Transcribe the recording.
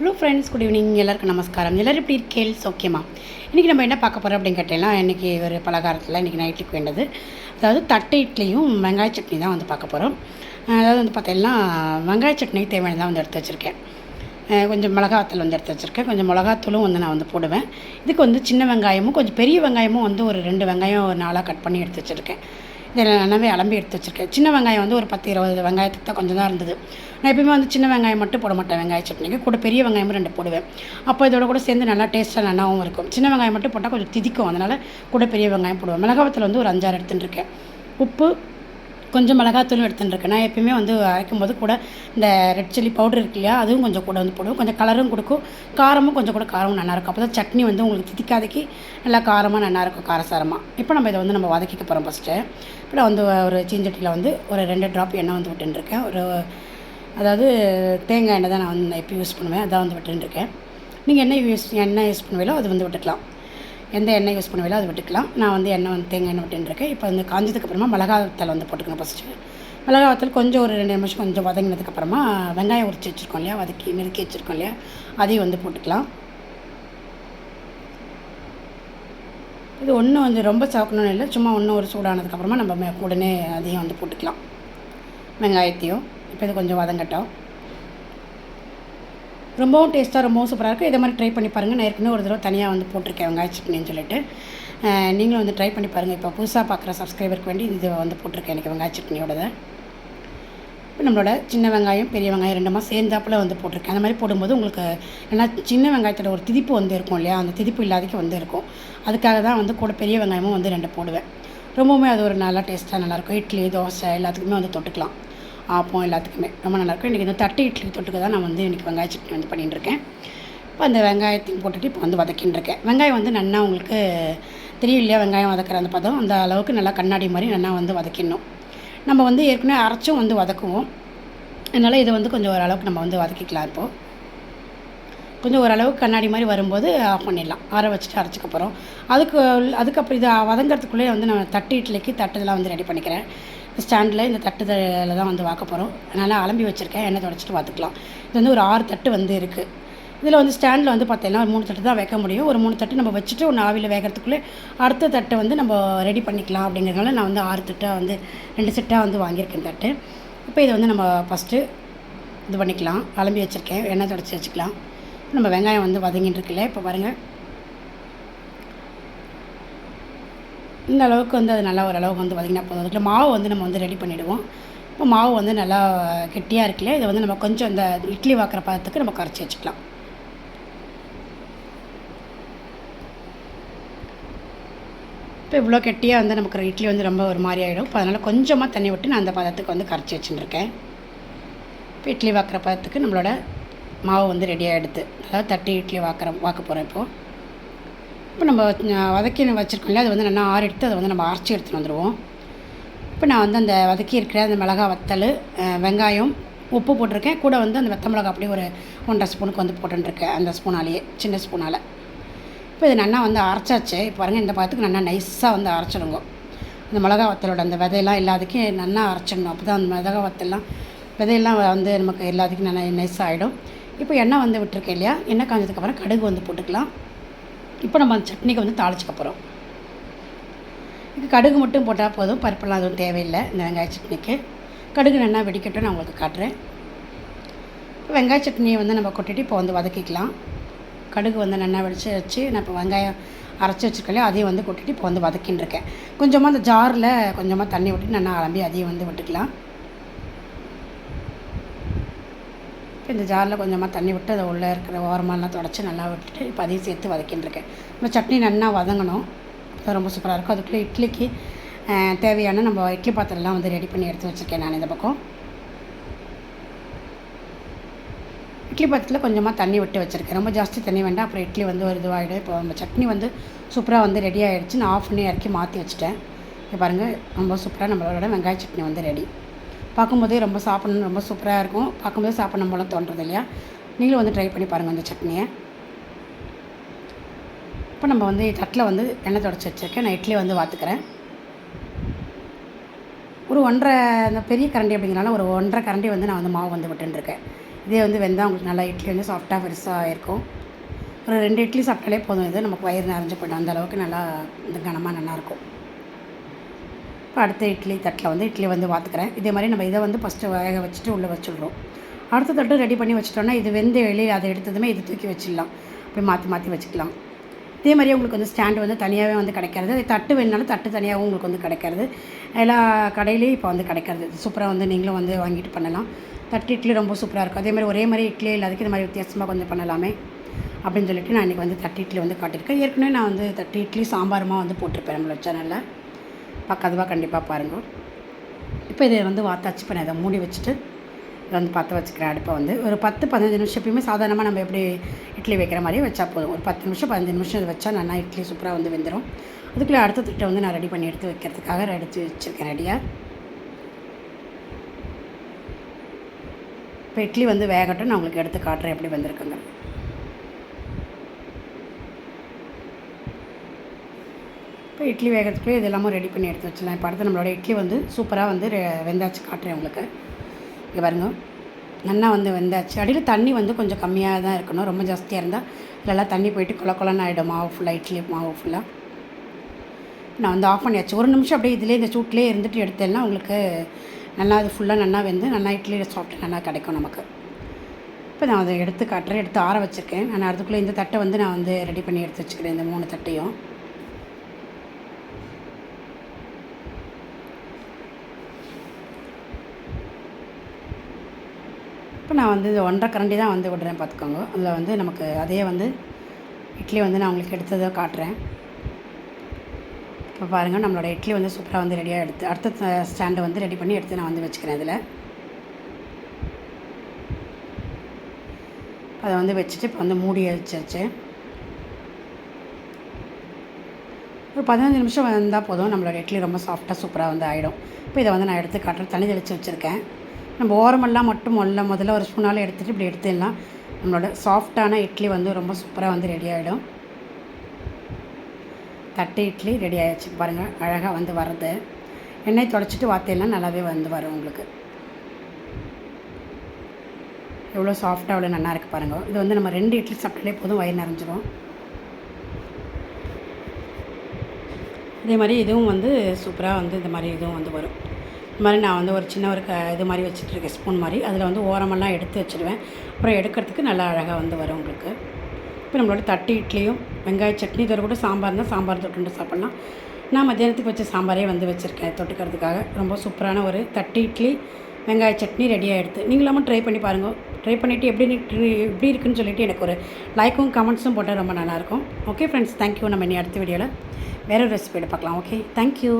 Hello friends good evening எல்லாருக்கும் நமஸ்காரம். எல்லோரும் எப்படி இருக்கேள் ஓகேம்மா இன்றைக்கி நம்ம என்ன பார்க்க போகிறோம் அப்படின்னு கேட்டேன்னா இன்றைக்கி ஒரு பலகாரத்தில் இன்றைக்கி நைட்டுக்கு வேண்டது. அதாவது தட்டை இட்லியும் வெங்காய சட்னி தான் வந்து பார்க்க போகிறோம் அதாவது வந்து பார்த்தீங்கன்னா வெங்காய சட்னி தேவையானதாக வந்து எடுத்து வச்சுருக்கேன். கொஞ்சம் மிளகாத்தூள் வந்து எடுத்து வச்சுருக்கேன். கொஞ்சம் மிளகாத்தூளும் வந்து நான் வந்து போடுவேன். இதுக்கு வந்து சின்ன வெங்காயமும் கொஞ்சம் பெரிய வெங்காயமும் வந்து ஒரு ரெண்டு வெங்காயம் ஒரு நாளாக கட் பண்ணி எடுத்து வச்சுருக்கேன். இதில் நல்லாவே அலம்பி எடுத்து வச்சுருக்கேன். சின்ன வெங்காயம் வந்து ஒரு பத்து இருபது வெங்காயத்துக்கு தான் கொஞ்சம் தான் இருந்தது. நான் எப்பயுமே வந்து சின்ன வெங்காயம் மட்டும் போட மாட்டேன். வெங்காய சட்னிக்கு. கூட பெரிய வெங்காயமும் ரெண்டு போடுவேன். அப்போ இதோட கூட சேர்ந்து நல்லா டேஸ்ட்டாக நல்லாவும் இருக்கும். சின்ன வெங்காயம் மட்டும் போட்டால் கொஞ்சம் திதிக்கும். அதனால் கூட பெரிய வெங்காயம் போடுவேன். மிளகாவத்தில் வந்து ஒரு அஞ்சாறு எடுத்துன்னு இருக்கேன் உப்பு கொஞ்சம் மிளகாத்தூளும் எடுத்துன்னு இருக்கேன் நான் எப்பயுமே வந்து அரைக்கும் போது கூட இந்த ரெட் சில்லி பவுடர் இருக்கு இல்லையா அதுவும் கொஞ்சம் கூட வந்து போடுவோம் கொஞ்சம் கலரும் கொடுக்கும். காரமும் கொஞ்சம் கூட காரமும் நல்லாயிருக்கும் அப்போ தான் சட்னி வந்து உங்களுக்கு திதிக்காதக்கு நல்லா காரமாக நல்லாயிருக்கும் காரசாரமாக இப்போ நம்ம இதை வந்து நம்ம வதக்கிக்க போகிறோம் ஃபஸ்ட்டு இப்போ நான் வந்து ஒரு சீஞ்சட்டியில் வந்து ஒரு ரெண்டு ட்ராப் எண்ணெய் வந்து விட்டுருக்கேன் ஒரு அதாவது தேங்காய் எண்ணெய் தான் நான் வந்து இப்போ யூஸ் பண்ணுவேன். அதான் வந்து விட்டுருக்கேன் நீங்கள் என்ன யூஸ் எண்ணெய் யூஸ் பண்ணுவீங்களோ அது வந்து விட்டுக்கலாம். எந்த எண்ணெய் யூஸ் பண்ணுவீங்களோ அது விட்டுக்கலாம். நான் வந்து எண்ணெய் வந்து தேங்காய் எண்ணெய் விட்டுருக்கேன் இப்போ வந்து காஞ்சதுக்கப்புறமா மிளகாத்தல் வந்து போட்டுக்கணும் ஃபஸ்ட்டு மிளகாத்தல் கொஞ்சம் ஒரு ரெண்டு நிமிஷம் கொஞ்சம் வதங்கினதுக்கப்புறமா வெங்காயம் உரிச்சு வச்சுருக்கோம் இல்லையா? வதக்கி நெருக்கி வச்சுருக்கோம் இல்லையா? அதையும் வந்து போட்டுக்கலாம். இது ஒன்றும் வந்து ரொம்ப சவக்கணும்னு இல்லை சும்மா இன்னும் ஒரு சூடானதுக்கப்புறமா நம்ம உடனே அதையும் வந்து போட்டுக்கலாம். வெங்காயத்தையும். இப்போ இது கொஞ்சம் வதங்கட்டும் ரொம்பவும் டேஸ்ட்டாக ரொம்பவும் சூப்பராக இருக்கும் இதை மாதிரி ட்ரை பண்ணி பாருங்கள் நான் ஏற்கனவே ஒரு தடவை தனியாக வந்து போட்டிருக்கேன். வெங்காய சட்னின்னு சொல்லிட்டு. நீங்களும் வந்து ட்ரை பண்ணி பாருங்கள் இப்போ புதுசாக பார்க்குற சப்ஸ்கிரைபருக்கு வேண்டி இது வந்து போட்டிருக்கேன் எனக்கு வெங்காய சட்னியோட இப்போ நம்மளோட சின்ன வெங்காயம் பெரிய வெங்காயம் ரெண்டுமா சேர்ந்தாப்புல வந்து போட்டிருக்கேன். அந்த மாதிரி போடும்போது உங்களுக்கு ஏன்னா சின்ன வெங்காயத்தோட ஒரு திதிப்பு வந்து இருக்கும் இல்லையா? அந்த திதிப்பு இல்லாதக்கு வந்து இருக்கும். அதுக்காக தான் வந்து கூட பெரிய வெங்காயமும் வந்து ரெண்டு போடுவேன். ரொம்பவுமே அது ஒரு நல்லா டேஸ்ட்டாக நல்லாயிருக்கும் இட்லி தோசை எல்லாத்துக்குமே வந்து தொட்டுக்கலாம். ஆப்பம் எல்லாத்துக்குமே. ரொம்ப நல்லாயிருக்கும் இன்றைக்கி இந்த தட்டு இட்லி தொட்டுக்கு தான் நான் வந்து இன்றைக்கி வெங்காய சட்னி வந்து பண்ணிட்டுருக்கேன். இப்போ அந்த வெங்காயத்தையும் போட்டுட்டு இப்போ வந்து வதக்கின்னு இருக்கேன் வெங்காயம் வந்து நல்லா உங்களுக்கு தெரியும் இல்லையா? வெங்காயம் வதக்கிற அந்த பதம். அந்த அளவுக்கு நல்லா கண்ணாடி மாதிரி நல்லா வந்து வதக்கிடணும். நம்ம வந்து ஏற்கனவே அரைச்சும் வந்து வதக்குவோம். அதனால் இதை வந்து கொஞ்சம் ஓரளவுக்கு நம்ம வந்து வதக்கிக்கலாம் இப்போது கொஞ்சம் ஓரளவுக்கு கண்ணாடி மாதிரி வரும்போது ஆஃப் பண்ணிடலாம். ஆற வச்சுட்டு அரைச்சிக்க போகிறோம் அதுக்கு அதுக்கப்புறம் இதை வதங்கிறதுக்குள்ளே வந்து நான் தட்டு இட்லிக்கு தட்டு இதெல்லாம் வந்து ரெடி பண்ணிக்கிறேன். ஸ்டாண்டில் இந்த தட்டுதலில் தான் வந்து வாக்க போகிறோம் அதனால் அலம்பி வச்சுருக்கேன். எண்ணெய் தொடச்சிட்டு பார்த்துக்கலாம். இது வந்து ஒரு ஆறு தட்டு வந்து இருக்குது இதில் வந்து ஸ்டாண்டில் வந்து பார்த்தீங்கன்னா ஒரு மூணு தட்டு தான் வைக்க முடியும். ஒரு மூணு தட்டு நம்ம வச்சுட்டு ஒன்று ஆவியில் வேகிறதுக்குள்ளே அடுத்த தட்டை வந்து நம்ம ரெடி பண்ணிக்கலாம் அப்படிங்கிறதுனால நான் வந்து ஆறு தட்டாக வந்து ரெண்டு செட்டாக வந்து வாங்கியிருக்கேன் தட்டு. இப்போ இதை வந்து நம்ம ஃபஸ்ட்டு இது பண்ணிக்கலாம். அலம்பி வச்சுருக்கேன். எண்ணெய் தொடச்சி வச்சுக்கலாம். நம்ம வெங்காயம் வந்து வதங்கிட்டு இருக்குல்ல இப்போ பாருங்கள் இந்த அளவுக்கு வந்து அது நல்லா ஓரளவுக்கு வந்து பார்த்திங்கன்னா போதும். அதுக்குள்ள மாவு வந்து நம்ம வந்து ரெடி பண்ணிவிடுவோம் இப்போ மாவு வந்து நல்லா கெட்டியாக இருக்குல்ல இதை வந்து நம்ம கொஞ்சம் இந்த இட்லி வாக்குற பதத்துக்கு நம்ம கரைச்சி வச்சுக்கலாம். இப்போ இவ்வளோ கெட்டியாக வந்து நமக்கு இட்லி வந்து ரொம்ப ஒரு மாதிரி ஆகிடும் இப்போ அதனால் கொஞ்சமாக தண்ணி விட்டு நான் அந்த பதத்துக்கு வந்து கரைச்சி வச்சுட்டுருக்கேன். இப்போ இட்லி வாக்குற பதத்துக்கு நம்மளோட மாவு வந்து ரெடி ஆகிடுது அதாவது தட்டி இட்லி வாக்குற வாக்க போகிறோம் இப்போது இப்போ நம்ம அஹ், வதக்கி வச்சுருக்கோம்ல அது வந்து நல்லா ஆறு எடுத்து அதை வந்து நம்ம அரைச்சி எடுத்துகிட்டு வந்துடுவோம் இப்போ நான் வந்து அந்த வதக்கி இருக்கிற அந்த மிளகா வத்தல் வெங்காயம் உப்பு போட்டிருக்கேன். கூட வந்து அந்த வெத்த மிளகா அப்படியே ஒரு ஒன்றரை ஸ்பூனுக்கு வந்து போட்டுருக்கேன் அந்த ஸ்பூனாலேயே சின்ன ஸ்பூனால். இப்போ இது நல்லா வந்து அரைச்சாச்சு. இப்போ பாருங்கள் இந்த பாத்துக்கு நல்லா நைஸாக வந்து அரைச்சிடுங்க. அந்த மிளகா வத்தலோட அந்த விதையெல்லாம் எல்லாத்துக்கும் நல்லா அரைச்சிடணும். அப்போ தான் அந்த மிளகா வத்தல்லாம் விதையெல்லாம் வந்து நமக்கு எல்லாத்துக்கும் நல்லா நைஸாக ஆகிடும் இப்போ எண்ணெய் வந்து விட்டுருக்கேன் இல்லையா? எண்ணெய் காஞ்சதுக்கப்புறம் கடுகு வந்து போட்டுக்கலாம். இப்போ நம்ம அந்த சட்னிக்கு வந்து தாளிச்சுக்க போகிறோம் இது கடுகு மட்டும் போட்டால் போதும். பருப்பெல்லாம் எதுவும் தேவையில்லை. இந்த வெங்காய சட்னிக்கு. கடுகு நல்லா வெடிக்கட்டும் நான் உங்களுக்கு காட்டுறேன். இப்போ வெங்காய சட்னியை வந்து நம்ம கொட்டிட்டு இப்போ வந்து வதக்கிக்கலாம். கடுகு வந்து நல்லா வெடிச்சு வச்சு நான் இப்போ வெங்காயம் அரைச்சி வச்சுருக்கலையோ அதையும் வந்து கொட்டிட்டு இப்போ வந்து வதக்கின்னு இருக்கேன். கொஞ்சமாக அந்த ஜாரில் கொஞ்சமாக தண்ணி விட்டு நல்லா அலம்பி அதையும் வந்து விட்டுக்கலாம் இப்போ இந்த ஜாரில் கொஞ்சமாக தண்ணி விட்டு அதை உள்ளே இருக்கிற ஓரமாலாம் தொடச்சி நல்லா விட்டுட்டு இப்போ அதையும் சேர்த்து வதக்கின்னுருக்கேன் நம்ம சட்னி நல்லா வதங்கணும். அது ரொம்ப சூப்பராக இருக்கும். அதுக்குள்ளே இட்லிக்கு தேவையான நம்ம இட்லி பாத்திரம்லாம் வந்து ரெடி பண்ணி எடுத்து வச்சுருக்கேன் நான் இந்த பக்கம். இட்லி பாத்திரத்தில் கொஞ்சமாக தண்ணி விட்டு வச்சுருக்கேன். ரொம்ப ஜாஸ்தி தண்ணி வேண்டாம். அப்புறம் இட்லி வந்து ஒரு இதுவாகிடும் இப்போ நம்ம சட்னி வந்து சூப்பராக வந்து ரெடி ஆகிடுச்சு நான் ஆஃப் பண்ணி இறக்கி மாற்றி வச்சுட்டேன். இப்போ பாருங்கள் ரொம்ப சூப்பராக நம்மளோட வெங்காய சட்னி வந்து ரெடி பார்க்கும்போதே ரொம்ப சாப்பிடணும் ரொம்ப சூப்பராக இருக்கும். பார்க்கும்போதே சாப்பிடணும் போல தோன்றது இல்லையா? நீங்களும் வந்து ட்ரை பண்ணி பாருங்கள் இந்த சட்னியை. இப்போ நம்ம வந்து தட்டில் வந்து எண்ணெய் தொடச்சி வச்சுருக்கேன். நான் இட்லி வந்து வாத்துக்கிறேன். ஒரு ஒன்றரை அந்த பெரிய கரண்டி அப்படிங்கிறனால ஒரு ஒன்றரை கரண்டி வந்து நான் வந்து மாவு வந்து விட்டுருக்கேன் இதே வந்து வெந்தால் உங்களுக்கு நல்லா இட்லி வந்து சாஃப்டாக பெருசாக இருக்கும். ஒரு ரெண்டு இட்லி சாப்பிட்டாலே போதும். இது நமக்கு வயிறு நிறைஞ்சு போய்டும். அந்த அளவுக்கு நல்லா இந்த கனமாக நல்லாயிருக்கும் இப்போ அடுத்த இட்லி தட்டில் வந்து இட்லி வந்து வாத்துக்கிறேன் இதே மாதிரி நம்ம இதை வந்து ஃபஸ்ட்டு வேக வச்சுட்டு உள்ளே வச்சுடுறோம். அடுத்த தட்டு ரெடி பண்ணி வச்சிட்டோன்னா இது வெந்த வெளியில் அதை எடுத்ததுமே இது தூக்கி வச்சிடலாம். போய் மாற்றி மாற்றி வச்சுக்கலாம். இதே மாதிரி உங்களுக்கு வந்து ஸ்டாண்டு வந்து தனியாகவே வந்து கிடைக்கிறது. தட்டு வேணுனாலும் தட்டு தனியாகவும் உங்களுக்கு வந்து கிடைக்கிறது. எல்லா கடையிலையும் இப்போ வந்து கிடைக்கிறது. சூப்பராக வந்து நீங்களும் வந்து வாங்கிட்டு பண்ணலாம். தட்டு இட்லி ரொம்ப சூப்பராக இருக்கும். அதே மாதிரி ஒரே மாதிரி இட்லி இல்லாதக்கு இந்த மாதிரி வித்தியாசமாக கொஞ்சம் பண்ணலாமே அப்படின்னு சொல்லிட்டு நான் இன்றைக்கி வந்து தட்டு இட்லி வந்து காட்டியிருக்கேன். ஏற்கனவே நான் வந்து தட்டு இட்லி சாம்பாருமா வந்து போட்டிருப்பேன் நம்மளோட சேனலில் பக்கத்துவாக கண்டிப்பாக பாருங்கள் இப்போ இதை வந்து வாத்தாச்சு இப்போ நான் இதை மூடி வச்சுட்டு இதை வந்து பற்ற வச்சுக்கிறேன். அடுப்பை வந்து ஒரு பத்து பதினஞ்சு நிமிஷம் எப்பயுமே சாதாரணமாக நம்ம எப்படி இட்லி வைக்கிற மாதிரியே வச்சா போதும். ஒரு பத்து நிமிஷம் பதினஞ்சு நிமிஷம் இதை வச்சா நல்லா இட்லி சூப்பராக வந்து வெந்துடும் அதுக்குள்ளே அடுத்த திட்டம் வந்து நான் ரெடி பண்ணி எடுத்து வைக்கிறதுக்காக எடுத்து வச்சுருக்கேன். ரெடியாக இப்போ இட்லி வந்து வேகட்டும் நான் உங்களுக்கு எடுத்து காட்டுறேன் எப்படி வந்திருக்குங்க இப்போ இட்லி வேகிறதுக்கு இது எல்லாமே ரெடி பண்ணி எடுத்து வச்சிடலாம். இப்போ அடுத்து நம்மளோட இட்லி வந்து சூப்பராக வந்து வெந்தாச்சு காட்டுறேன் உங்களுக்கு. இங்கே பாருங்க. நல்லா வந்து வெந்தாச்சு. அடியில் தண்ணி வந்து கொஞ்சம் கம்மியாக தான் இருக்கணும். ரொம்ப ஜாஸ்தியாக இருந்தால் இதெல்லாம் தண்ணி போயிட்டு குல குலன்னு ஆகிடும் மாவு ஃபுல்லாக இட்லி மாவு ஃபுல்லாக நான் வந்து ஆஃப் பண்ணியாச்சு. ஒரு நிமிஷம் அப்படியே இதிலே இந்த சூட்லேயே இருந்துட்டு எடுத்தேன்னா உங்களுக்கு நல்லா அது ஃபுல்லாக நல்லா வெந்து நல்லா இட்லி சாப்பிட்டு நல்லா கிடைக்கும் நமக்கு. இப்போ நான் அதை எடுத்து காட்டுறேன். எடுத்து ஆற வச்சுருக்கேன். நான் அதுக்குள்ளே இந்த தட்டை வந்து நான் வந்து ரெடி பண்ணி எடுத்து வச்சுக்கிறேன். இந்த மூணு தட்டையும். இப்போ நான் வந்து இது ஒன்றரை கரண்டி தான் வந்து விடுறேன் பார்த்துக்கோங்க. அதில் வந்து நமக்கு அதே வந்து இட்லி வந்து நான் உங்களுக்கு எடுத்ததை காட்டுறேன். இப்போ பாருங்கள் நம்மளோட இட்லி வந்து சூப்பராக வந்து ரெடியாக எடுத்து அடுத்த ஸ்டாண்டை வந்து ரெடி பண்ணி எடுத்து நான் வந்து வச்சுக்கிறேன் இதில். அதை வந்து வச்சுட்டு இப்போ வந்து மூடி வச்சாச்சு. ஒரு பதினஞ்சு நிமிஷம் வந்தால் போதும் நம்மளோட இட்லி ரொம்ப சாஃப்டாக சூப்பராக வந்து ஆகிடும் இப்போ இதை வந்து நான் எடுத்து காட்டுறேன். தண்ணி தெளித்து வச்சுருக்கேன். நம்ம ஓரமெல்லாம் மட்டும் முதல்ல முதல்ல ஒரு ஸ்பூனால் எடுத்துகிட்டு இப்படி எடுத்துடலாம். நம்மளோட சாஃப்டான இட்லி வந்து ரொம்ப சூப்பராக வந்து ரெடி ஆகிடும் தட்டு இட்லி ரெடி ஆகிடுச்சு பாருங்கள் அழகாக வந்து வர்றது எண்ணெய் தொடச்சிட்டு வார்த்தையெல்லாம் நல்லாவே வந்து வரும் உங்களுக்கு. எவ்வளோ சாஃப்டாக எவ்வளோ நல்லா இருக்குது பாருங்கள் இது வந்து நம்ம ரெண்டு இட்லி சாப்பிட்டாலே போதும் வயிறு நிறைஞ்சிரும். இதே மாதிரி இதுவும் வந்து சூப்பராக வந்து இந்த மாதிரி இதுவும் வந்து வரும். இது மாதிரி நான் வந்து ஒரு சின்ன ஒரு க இது மாதிரி வச்சுட்ருக்கேன் ஸ்பூன் மாதிரி. அதில் வந்து ஓரமெல்லாம் எடுத்து வச்சுருவேன் அப்புறம் எடுக்கிறதுக்கு நல்லா அழகாக வந்து வரும் உங்களுக்கு. இப்போ நம்மளோட தட்டி இட்லியும் வெங்காய சட்னி இதோட கூட சாம்பார் தான் சாம்பார் தொட்டுண்டு சாப்பிட்லாம். நான் மத்தியானத்துக்கு வச்ச சாம்பாரே வந்து வச்சுருக்கேன் தொட்டுக்கிறதுக்காக. ரொம்ப சூப்பரான ஒரு தட்டி இட்லி வெங்காய சட்னி ரெடியாக எடுத்து. நீங்களும் ட்ரை பண்ணி பாருங்கள் ட்ரை பண்ணிவிட்டு எப்படி எப்படி இருக்குன்னு சொல்லிவிட்டு எனக்கு ஒரு லைக்கும் கமெண்ட்ஸும் போட்டால் ரொம்ப நல்லாயிருக்கும் ஓகே ஃப்ரெண்ட்ஸ் தேங்க்யூ நம்ம இனி அடுத்த வீடியோவில் வேறு ரெசிபியில் பார்க்கலாம். Okay thank you